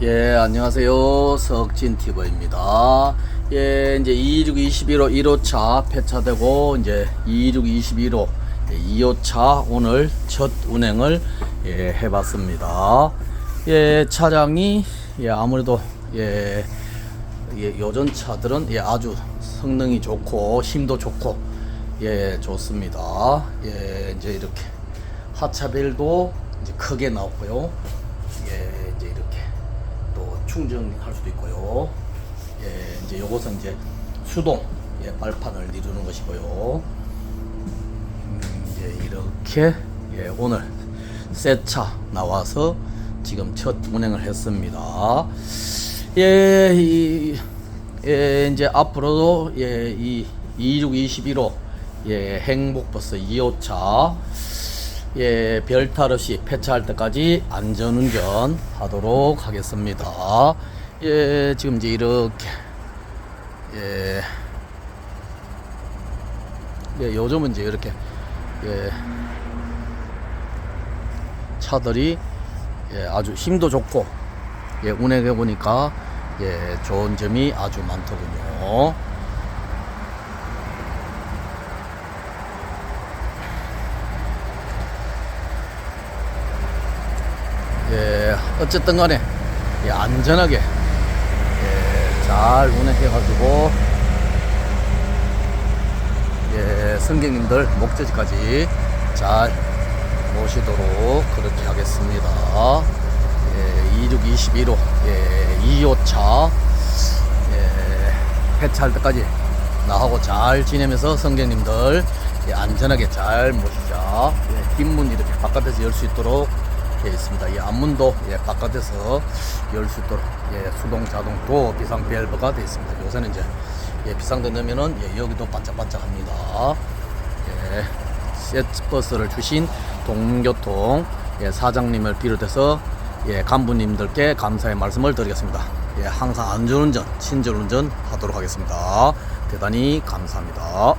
예, 안녕하세요. 석진티버입니다. 예, 이제 226 21호 1호차 폐차되고, 이제 226 21호 2호차 오늘 첫 운행을 예, 해봤습니다. 예, 차량이, 예, 아무래도, 예, 예, 요전 차들은 예, 아주 성능이 좋고, 힘도 좋고, 예, 좋습니다. 예, 이제 이렇게 하차벨도 이제 크게 나오고요. 예, 충전할 수도 있고요. 예, 이제 요것은 이제 수동 예, 발판을 이루는 것이고요. 음, 이제 이렇게 예, 오늘 새 차 나와서 지금 첫 운행을 했습니다. 예, 이, 예, 이제 앞으로도 예, 이 26, 21호 예, 행복버스 2호차 예, 별 탈 없이 폐차할 때까지 안전운전 하도록 하겠습니다. 예, 지금 이제 이렇게, 예, 예, 요즘은 이제 이렇게, 예, 차들이, 예, 아주 힘도 좋고, 예, 운행해 보니까, 예, 좋은 점이 아주 많더군요. 예, 어쨌든 간에 예, 안전하게 예, 잘 운행해가지고 예, 승객님들 목적지까지 잘 모시도록 그렇게 하겠습니다. 예, 26, 21호 예, 2호차 예, 폐차할 때까지 나하고 잘 지내면서 승객님들 예, 안전하게 잘 모시자. 예, 뒷문 이렇게 바깥에서 열 수 있도록 되어 있습니다. 이 앞문도 예, 바깥에서 열 수 있도록 예, 수동 자동 도 비상 밸브가 되어 있습니다. 요새는 이제 예, 비상등 넣으면은 예, 여기도 반짝반짝합니다. 예, 세츠버스를 주신 동교통 예, 사장님을 비롯해서 예, 간부님들께 감사의 말씀을 드리겠습니다. 예, 항상 안전운전, 친절운전 하도록 하겠습니다. 대단히 감사합니다.